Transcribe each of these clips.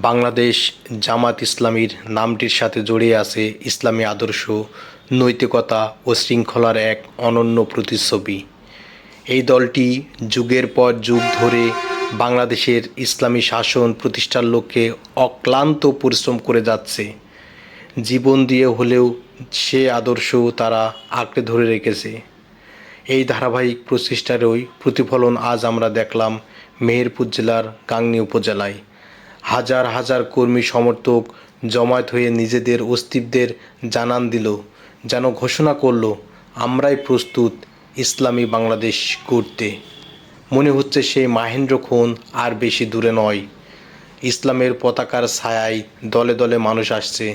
বাংলাদেশ জামাত ইসলামীর নামটির সাথে জড়িয়ে আছে ইসলামী আদর্শ, নৈতিকতা ও শৃঙ্খলার এক অনন্য প্রতিচ্ছবি। এই দলটি যুগের পর যুগ ধরে বাংলাদেশের ইসলামী শাসন প্রতিষ্ঠার লক্ষ্যে অক্লান্ত পরিশ্রম করে যাচ্ছে। জীবন দিয়ে হলেও সে আদর্শ তারা আঁকড়ে ধরে রেখেছে। এই ধারাবাহিক প্রচেষ্টারই প্রতিফলন আজ আমরা দেখলাম মেহেরপুর জেলার গাংনী উপজেলায়। হাজার হাজার কর্মী সমর্থক জমায়েত হয়ে নিজেদের অস্তিত্বের জানান দিল, যেন ঘোষণা করল, আমরাই প্রস্তুত ইসলামী বাংলাদেশ করতে মনে হচ্ছে সেই মাহেন্দ্র খুন আর বেশি দূরে নয়। ইসলামের পতাকার ছায়ায় দলে দলে মানুষ আসছে,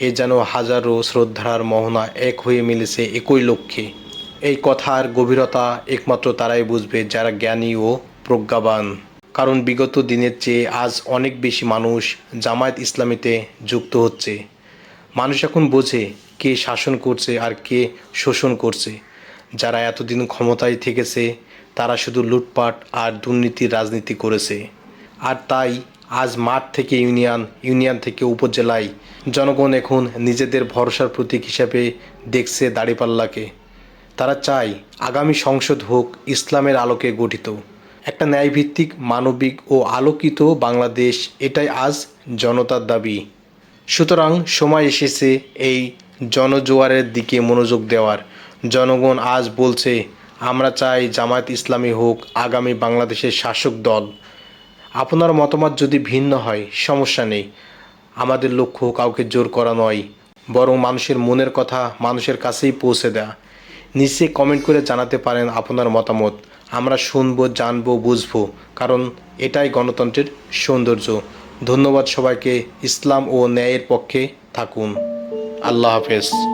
এ যেন হাজারো শ্রদ্ধার মোহনা এক হয়ে মিলেছে একই লক্ষ্যে। এই কথার গভীরতা একমাত্র তারাই বুঝবে যারা জ্ঞানী ও প্রজ্ঞাবান। কারণ বিগত দিনের চেয়ে আজ অনেক বেশি মানুষ জামায়াত ইসলামীতে যুক্ত হচ্ছে। মানুষ এখন বোঝে কে শাসন করছে আর কে শোষণ করছে। যারা এতদিন ক্ষমতায় থেকেছে, তারা শুধু লুটপাট আর দুর্নীতির রাজনীতি করেছে। আর তাই আজ মাঠ থেকে ইউনিয়ন ইউনিয়ন থেকে উপজেলায় জনগণ এখন নিজেদের ভরসার প্রতীক হিসাবে দেখছে দাড়িপাল্লাকে। তারা চায় আগামী সংসদ হোক ইসলামের আলোকে গঠিত। একটা ন্যায়ভিত্তিক, মানবিক ও আলোকিত বাংলাদেশ, এটাই আজ জনতার দাবি। সুতরাং সময় এসেছে এই জনজোয়ারের দিকে মনোযোগ দেওয়ার। জনগণ আজ বলছে, আমরা চাই জামায়াত ইসলামী হোক, আগামী বাংলাদেশের শাসক দল। আপনার মতামত যদি ভিন্ন হয়, সমস্যা নেই। আমাদের লক্ষ্য কাউকে জোর করা নয়, বরং মানুষের মনের কথা মানুষের কাছেই পৌঁছে দেয়া। নিচে কমেন্ট করে জানাতে পারেন আপনার মতামত। আমরা শুনব, জানব, বুঝব, কারণ এটাই গণতন্ত্রের সৌন্দর্য। ধন্যবাদ সবাইকে, ইসলাম ও ন্যায়ের পক্ষে থাকুন। আল্লাহ হাফেজ।